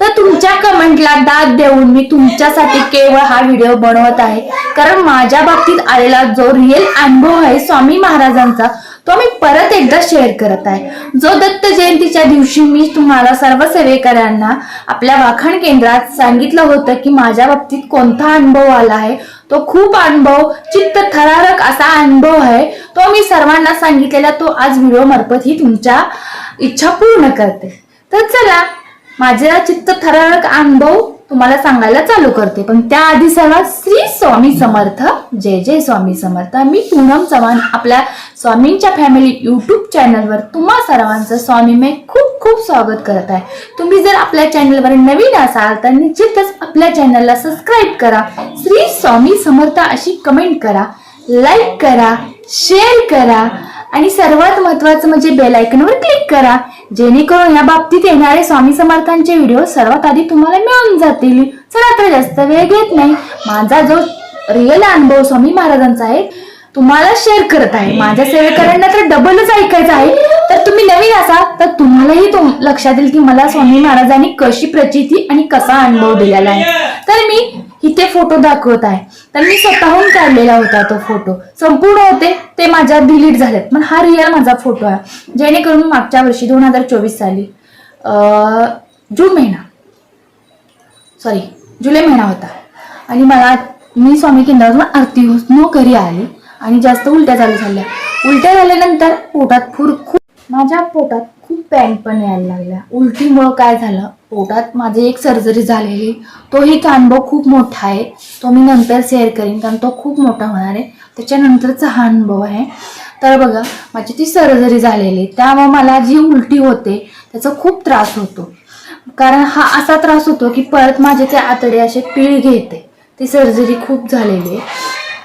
तर तुमच्या कमेंटला दाद देऊन मी तुमच्यासाठी केवळ हा व्हिडिओ बनवत आहे. कारण माझ्या बाबतीत आलेला जो रिअल अनुभव आहे स्वामी महाराजांचा तो मी परत एकदा शेअर करत आहे. जो दत्त जयंतीच्या दिवशी मी तुम्हाला सर्व सेवेकरांना आपल्या वाखण केंद्रात सांगितलं होतं की माझ्या बाबतीत कोणता अनुभव आला आहे तो खूप अनुभव चित्त थरारक असा अनुभव आहे तो मी सर्वांना सांगितलेला तो आज व्हिडिओ मार्फत ही तुमच्या इच्छा पूर्ण करते. तर चला माझा चित्त थरारक अनुभव तुम्हाला सांगायला चालू करते. पण त्याआधी सर्वात श्री स्वामी समर्थ जय जय स्वामी समर्थ. मी पूनम चव्हाण आपल्या स्वामींच्या फॅमिली युट्यूब चॅनलवर तुम्हा सर्वांचं स्वामीमय खूप खूप स्वागत करत आहे. तुम्ही जर आपल्या चॅनलवर नवीन असाल तर निश्चितच आपल्या चॅनलला सबस्क्राईब करा. श्री स्वामी समर्थ अशी कमेंट करा लाईक करा शेअर करा आणि सर्वात महत्वाचं म्हणजे बेल आयकॉनवर क्लिक करा. जेणेकरून या बाबतीत येणारे स्वामी समर्थांचे व्हिडिओ सर्वात आधी तुम्हाला मिळून जातील. चला तर जास्त वेळ घेत नाही. माझा जो रिअल अनुभव स्वामी महाराजांचा आहे तुम्हाला शेअर करत आहे. माझ्या सेवेकरांना तर डबलच ऐकायचं आहे. तर तुम्ही नवीन असाल तर तुम्हालाही तुम लक्षात येईल की मला स्वामी महाराजांनी कशी प्रचिती आणि कसा अनुभव दिलेला आहे. तर मी इथे फोटो दाखवत आहे. तर मी स्वतःहून काढलेला होता तो फोटो. संपूर्ण होते ते माझ्या डिलीट झालेत. पण हा रिअल माझा फोटो आहे. जेणेकरून मागच्या वर्षी दोन हजार चोवीस साली अं, जून महिना. सॉरी जुलै महिना होता. आणि मला मी स्वामी केंद्रातून आरती होऊन घरी आले आणि जास्त उलट्या चालू झाल्या. उलट्या झाल्यानंतर पोटात फूर खूप माझ्या पोटात खूप पॅन पण यायला लागल्या. उलटीमुळं काय झालं? पोटात माझी एक सर्जरी झालेली. तोही एक अनुभव खूप मोठा आहे. तो मी नंतर शेअर करीन कारण तो खूप मोठा होणार आहे. त्याच्यानंतरचा हा अनुभव आहे. तर बघा माझी ती सर्जरी झालेली. त्यामुळे मला जी उलटी होते त्याचा खूप त्रास होतो. कारण हा असा त्रास होतो की परत माझे ते आतडे असे पीळ घेते. ती सर्जरी खूप झालेली आहे.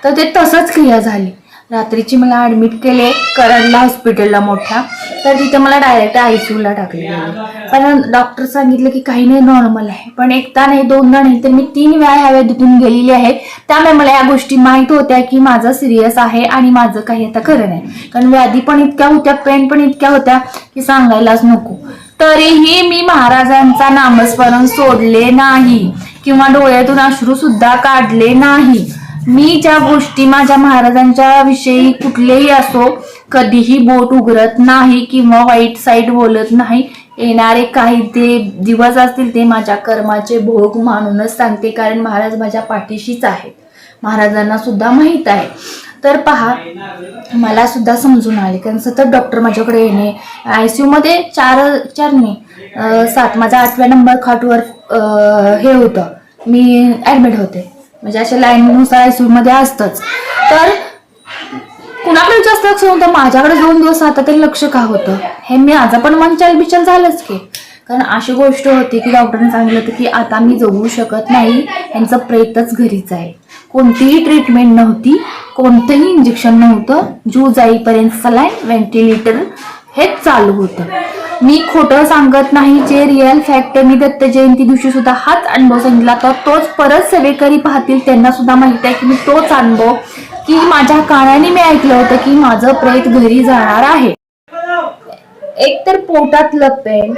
तर ते तसंच क्रिया झाली. रात्रीची मला ॲडमिट केले करडला हॉस्पिटलला मोठ्या. तर तिथे मला डायरेक्ट आय सी यूला टाकले पण डॉक्टर सांगितलं की काही नाही नॉर्मल आहे. पण एकदा नाही दोनदा नाही तर मी तीन वेळा ह्या वेळेतून गेलेली आहे. त्यामुळे मला या गोष्टी माहीत होत्या की माझं सिरियस आहे आणि माझं काही आता खरं नाही. कारण व्याधी पण इतक्या होत्या पेन पण इतक्या होत्या की सांगायलाच नको. तरीही मी महाराजांचा नामस्मरण सोडले नाही. किंवा डोळ्यातून अश्रू सुद्धा काढले नाही. मी ज्या गोष्टी माझ्या महाराजांच्या विषयी कुठलेही असो कधीही बोट उघडत नाही किंवा वाईट साईड बोलत नाही. येणारे काही ते दिवस असतील ते माझ्या कर्माचे भोग मानूनच सांगते कारण महाराज माझ्या पाठीशीच आहेत. महाराजांना सुद्धा माहीत आहे. तर पहा मला सुद्धा समजून आले कारण सतत डॉक्टर माझ्याकडे येणे आय सी मध्ये चार चार नाही सात माझा आठव्या नंबर खाटवर हे होतं. मी ॲडमिट होते. म्हणजे अशा लाईननुसार आयसीयू मध्ये असतंच. तर कुणाकडे जास्त लक्ष नव्हतं? माझ्याकडे दोन दिवस आता ते लक्ष का होतं? हे मी आज पण मन चल झालंच की. कारण अशी गोष्ट होती की डॉक्टरने सांगितलं होतं की आता मी जगू शकत नाही. यांचं प्रेतच घरीच आहे. कोणतीही ट्रीटमेंट नव्हती. कोणतंही इंजेक्शन नव्हतं. जू जाईपर्यंत सलाईन व्हेंटिलेटर हेच चालू होतं. मी खोटं सांगत नाही जे रिअल फॅक्ट मी दत्त जयंती दिवशी सुद्धा हाच अनुभव सांगितला तर तोच परत सेवेकरी पाहतील त्यांना सुद्धा माहिती आहे की मी तोच अनुभव की माझ्या कानाने मी ऐकलं होतं की माझं प्रेत घरी जाणार आहे. एक तर पोटातलं पेन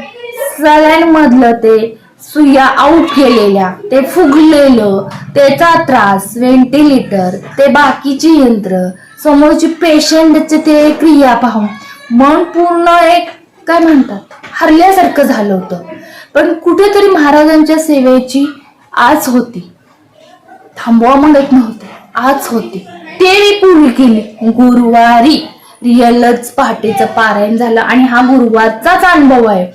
सलाईन मधलं ते सुया आऊट केलेल्या ते फुगलेलं त्याचा त्रास व्हेंटिलेटर ते बाकीची यंत्र समोरची पेशंटचे ते क्रिया पाहून. मन पूर्ण एक काय म्हणतात? हरल्यासारखं झालं होतं. पण कुठेतरी महाराजांच्या सेवेची आज होती. थांबवा म्हणत नव्हते. आज होती. ते मी पूर्ण केली गुरुवारी. रिअलच पहाटेचं पारायण झालं आणि हा गुरुवारचाच अनुभव आहे.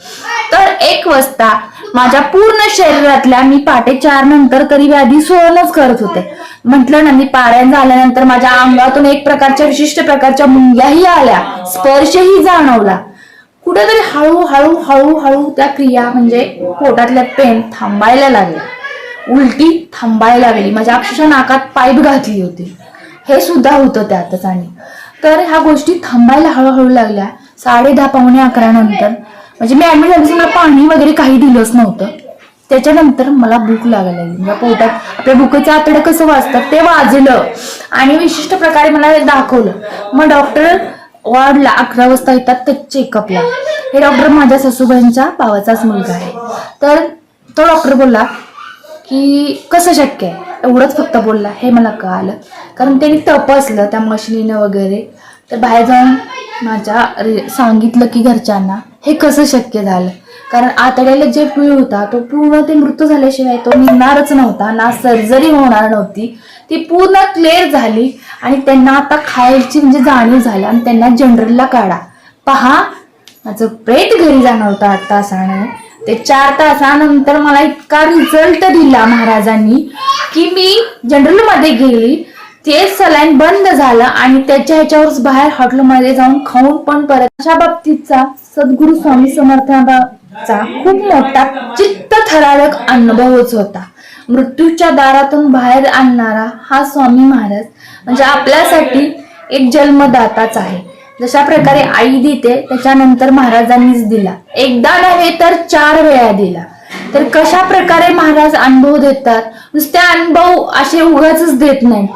तर एक वाजता माझ्या पूर्ण शरीरातल्या मी पहाटे चार नंतर तरी व्याधी सोडूनच करत होते. म्हटलं ना मी पारायण झाल्यानंतर माझ्या अंगातून एक प्रकारच्या विशिष्ट प्रकारच्या मुंग्याही आल्या. स्पर्शही जाणवला. कुठेतरी हळूहळू हळूहळू त्या क्रिया म्हणजे पोटातल्या पेन थांबायला लागल्या. उलटी थांबायला लागली. माझ्या अक्षरशः नाकात पाईप घातली होती. हे सुद्धा होतं त्यातच आणि. तर ह्या गोष्टी थांबायला हळूहळू लागल्या. साडे दहा पावणे अकरा नंतर म्हणजे मी ॲडमिट झाली मला पाणी वगैरे काही दिलंच नव्हतं. त्याच्यानंतर मला भूक लागायला लागली. म्हणजे पोटात आपल्या भुकेचं आतडं कसं वाजतं ते वाजलं. आणि विशिष्ट प्रकारे मला दाखवलं. मग डॉक्टर वॉर्डला अकरा वाजता येतात ते चेकअपला हे डॉक्टर माझ्या सासूबाईंच्या भावाचाच मुलगा आहे. तर तो डॉक्टर बोलला की कसं शक्य आहे? एवढंच फक्त बोलला हे मला कळालं. कारण त्यांनी तपासलं त्या मशिनीनं वगैरे. तर बाहेर जाऊन माझ्या रे- सांगितलं की घरच्यांना हे कसं शक्य झालं? कारण आतड्याला जे पिळ होता तो पूर्ण ते मृत्यू झाल्याशिवाय तो निघणारच नव्हता ना सर्जरी होणार नव्हती. ती पूर्ण क्लिअर झाली आणि त्यांना आता खायची म्हणजे जाणीव झाली आणि त्यांना जनरलला काढा. पहा माझं प्रेत घरी जाणार होतं आठ तासानं. ते चार तासानंतर मला इतका रिझल्ट दिला महाराजांनी की मी जनरलमध्ये गेली. ते सलाईन बंद झालं आणि त्याच्या ह्याच्यावरच बाहेर हॉटेलमध्ये जाऊन खाऊन पण परत अशा बाबतीतचा सद्गुरु स्वामी चा खूप मोठा चित्त थरारक अनुभवच होता. मृत्यूच्या दारातून बाहेर आणणारा हा स्वामी महाराज म्हणजे आपल्यासाठी एक जन्मदाताच आहे. जशा प्रकारे आई देते त्याच्यानंतर महाराजांनीच दिला. एकदा नव्हे तर चार वेळा दिला. तर कशा प्रकारे महाराज अनुभव देतात? नुसते अनुभव असे उगाच देत नाही.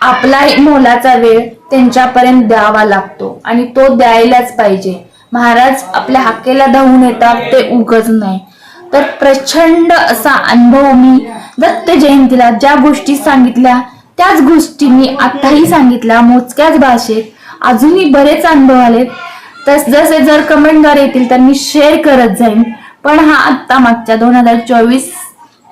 आपला मोलाचा वेळ त्यांच्यापर्यंत द्यावा लागतो आणि तो द्यायलाच पाहिजे. महाराज आपल्या हाकेला धावून येतात ते उगच नाही. तर प्रचंड असा अनुभव मी दत्त जयंतीला ज्या गोष्टी सांगितल्या त्याच गोष्टी मी आत्ताही सांगितल्या मोजक्याच भाषेत. अजूनही बरेच अनुभव आलेत. तस जसे जर कमेंटद्वारे येतील तर मी शेअर करत जाईन. पण हा आत्ता मागच्या दोन हजार चोवीस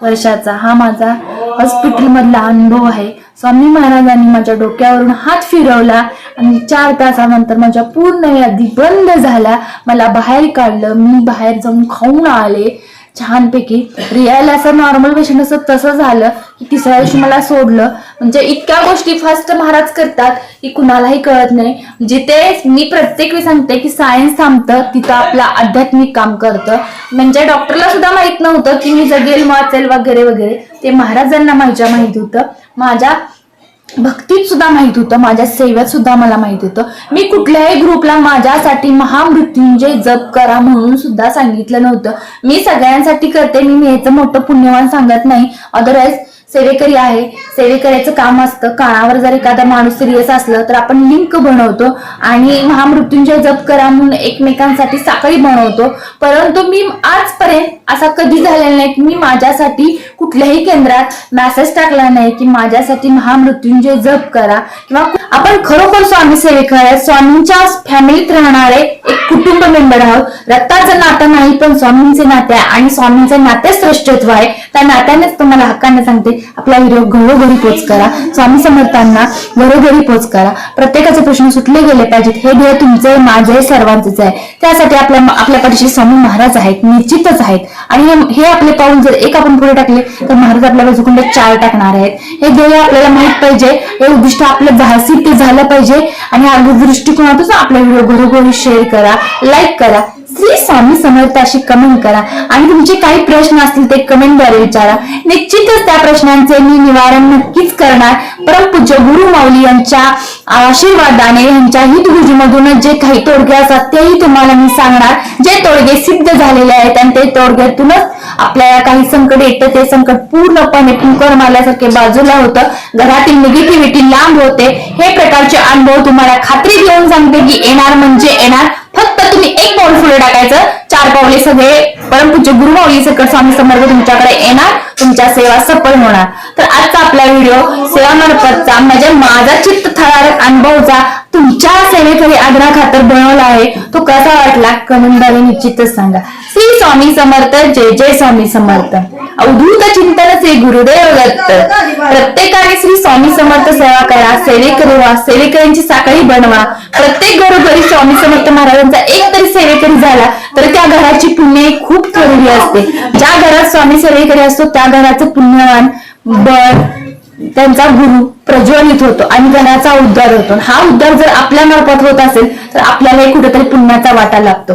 वर्षाचा हा माझा हॉस्पिटल मधला अनुभव आहे. स्वामी महाराजांनी माझ्या डोक्यावरून हात फिरवला आणि चार तासानंतर माझ्या पूर्ण यादी बंद झाल्या. मला बाहेर काढलं. मी बाहेर जाऊन खाऊन आले. छानपैकी. रियाला असं नॉर्मल पेशंट असं तसं झालं की तिसऱ्या दिवशी मला सोडलं. म्हणजे इतक्या गोष्टी फास्ट महाराज करतात की कुणालाही कळत नाही. म्हणजे जिथे मी प्रत्येक वेळी सांगते की सायन्स थांबतं तिथं आपलं आध्यात्मिक काम करतं. म्हणजे डॉक्टरला सुद्धा माहीत नव्हतं की मी जगेल वाचेल वगैरे वगैरे. ते महाराजांना माझ्या माहीत होतं. माझ्या भक्तीत सुद्धा माहीत होतं माझ्या सेवेत सुद्धा मला माहीत होतं. मी कुठल्याही ग्रुपला माझ्यासाठी महामृत्युंजय जप करा म्हणून सुद्धा सांगितलं नव्हतं. मी सगळ्यांसाठी करते मी मी याचं मोठं पुण्यवान सांगत नाही. अदरवाईज सेवेकरी आहे. सेवेकऱ्याचं काम असतं. कानावर जर एखादा माणूस सिरियस असलं तर आपण लिंक बनवतो आणि महामृत्युंजय जप करा म्हणून एकमेकांसाठी साखळी बनवतो. परंतु मी आजपर्यंत असा कधी झालेला नाही की मी माझ्यासाठी कुठल्याही केंद्रात मेसेज टाकला नाही की माझ्यासाठी महामृत्युंजय जप करा किंवा आपण खरोखर स्वामी सेवेकर स्वामींच्या फॅमिलीत राहणारे एक कुटुंब मेंबर आहोत. रक्ताचं नातं नाही पण स्वामींचे नाते आहे आणि स्वामींचे नाते श्रेष्ठत्व आहे. त्या नात्यानेच तुम्हाला हक्काने सांगते. आपला व्हिडिओ घरोघरी पोच करा. स्वामी समर्थांना घरोघरी पोच करा. प्रत्येकाचे प्रश्न सुटले गेले पाहिजेत. हे ध्येय तुमचे माझे सर्वांचेच आहे. त्यासाठी आपल्या आपल्या पाठीशी स्वामी महाराज आहेत निश्चितच आहेत. आणि हे- आपले पाऊल जर एक आपण पुढे टाकले तर महाराज आपल्याला झुकून चार टाकणार आहेत. हे ध्येय आपल्याला माहीत पाहिजे. हे उद्दिष्ट आपलं झासी ते झालं पाहिजे. आणि या दृष्टिकोनातून आपला व्हिडिओ घरोघरी शेअर करा लाईक करा. श्री स्वामी समर्थ अशी कमेंट करा आणि तुमचे काही प्रश्न असतील ते कमेंटद्वारे विचारा. निश्चितच त्या प्रश्नांचे मी निवारण नक्कीच करणार. परमपूज्य गुरु माऊली यांच्या आशीर्वादाने यांच्या हितगुजीमधूनच जे काही तोडगे असतात तेही तुम्हाला मी सांगणार. जे तोडगे सिद्ध झालेले आहेत आणि ते तोडग्यातूनच आपल्याला काही संकट येतं ते संकट पूर्णपणे पुंकर मारल्यासारखे बाजूला होतं. घरातील निगेटिव्हिटी लांब होते. हे प्रकारचे अनुभव तुम्हाला खात्री देऊन सांगते की येणार म्हणजे येणार. फक्त तुम्ही एक पाऊल पुढे टाकायचं. चार पावले सगळे. परमपूज्य गुरुमाऊली सकट स्वामी समर्थ तुमच्याकडे येणार. तुमच्या सेवा सफल होणार. तर आजचा आपला व्हिडिओ सेवा मार्फतचा म्हणजे माझा चित्त थरारक अनुभवचा तुमच्या सेवेकडे आग्रह खातर बनवला आहे तो कसा वाटला? कमेंटद्वारे निश्चितच सांगा. श्री स्वामी समर्थ जय जय स्वामी समर्थ. अवधूत चिंतन श्री गुरुदेव दत्त. प्रत्येकाने श्री स्वामी समर्थ सेवा करा सेवेकरी व्हा सेवेकऱ्यांची साखळी बनवा. प्रत्येक घरोघरी स्वामी समर्थ महाराजांचा एक तरी सेवेकरी झाला तर त्या घराची पुण्य खूप थोडी असते. ज्या घरात स्वामी सेवेकरी असतो त्या घराचं पुण्यवान बळ त्यांचा गुरु प्रज्वलित होतो आणि घराचा उद्धार होतो. हा उद्धार जर आपल्या मार्फत होत असेल तर आपल्यालाही कुठेतरी पुण्याचा वाटा लागतो.